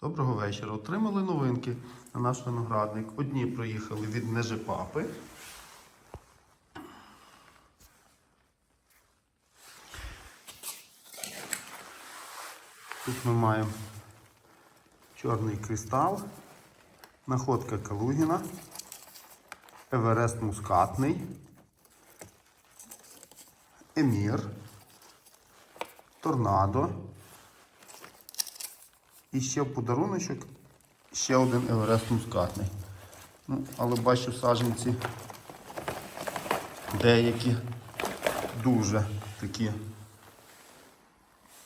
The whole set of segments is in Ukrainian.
Доброго вечора. Отримали новинки на наш виноградник. Одні проїхали від Нежепапи. Тут ми маємо чорний кристал, находка Калугіна, Еверест мускатний, Емір, Торнадо. І ще подаруночок ще один Еверест мускатний. Ну, але бачу саджанці деякі дуже такі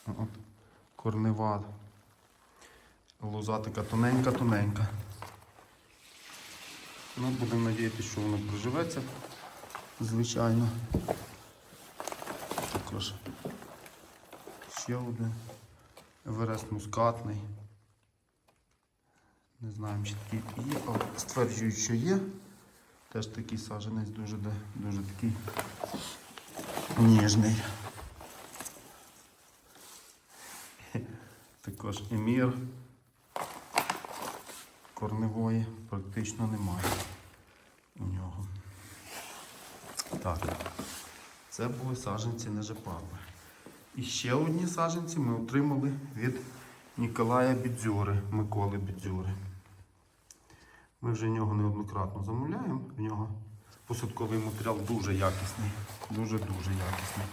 от, корнева. Лоза така тоненька-тоненька. Ну, будемо надіятися, що воно проживеться, звичайно. Також ще один. Еверест мускатний. Не знаємо, чи такий є, але стверджують, що є. Теж такий саджанець дуже, дуже такий ніжний. Також емір корневої практично немає у нього. Так, це були саджанці нежепави. І ще одні саджанці ми отримали від Ніколая Бідзюри, Миколи Бідзюри. Ми вже нього неоднократно замовляємо. В нього посадковий матеріал дуже якісний. Дуже-дуже якісний.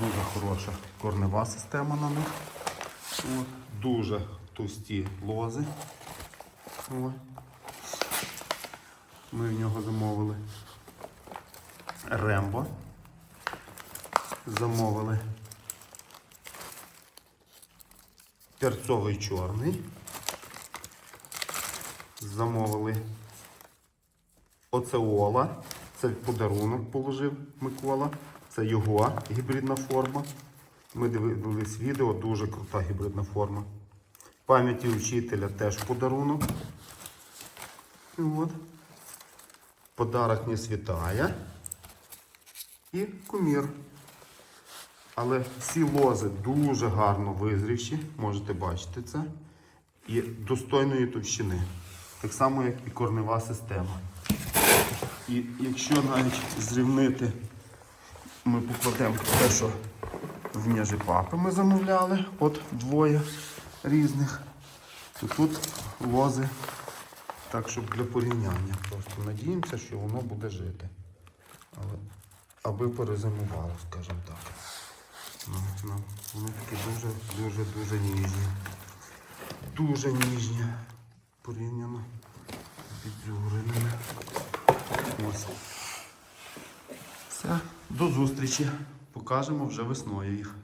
Дуже хороша корнева система на них. От. Дуже товсті лози. От. Ми в нього замовили Рембо. Замовили перцовий чорний. Замовили оцеола. Це подарунок положив Микола. Це його гібридна форма. Ми дивились відео, дуже крута гібридна форма. Пам'яті вчителя теж подарунок. От. Подарок не світає. І кумір. Але всі лози дуже гарно визрівші, можете бачити це. І достойної товщини. Так само, як і корнева система. І якщо навіть зрівнити, ми покладемо те, що в міжі папи ми замовляли, от двоє різних, то тут лози, так, щоб для порівняння. Просто надіємося, що воно буде жити. Але аби перезимувало, скажімо так. Ну, вони такі дуже, дуже, дуже ніжні. Дуже ніжні. Порівняно з підзюреними. Ось. Все, до зустрічі. Покажемо вже весною їх.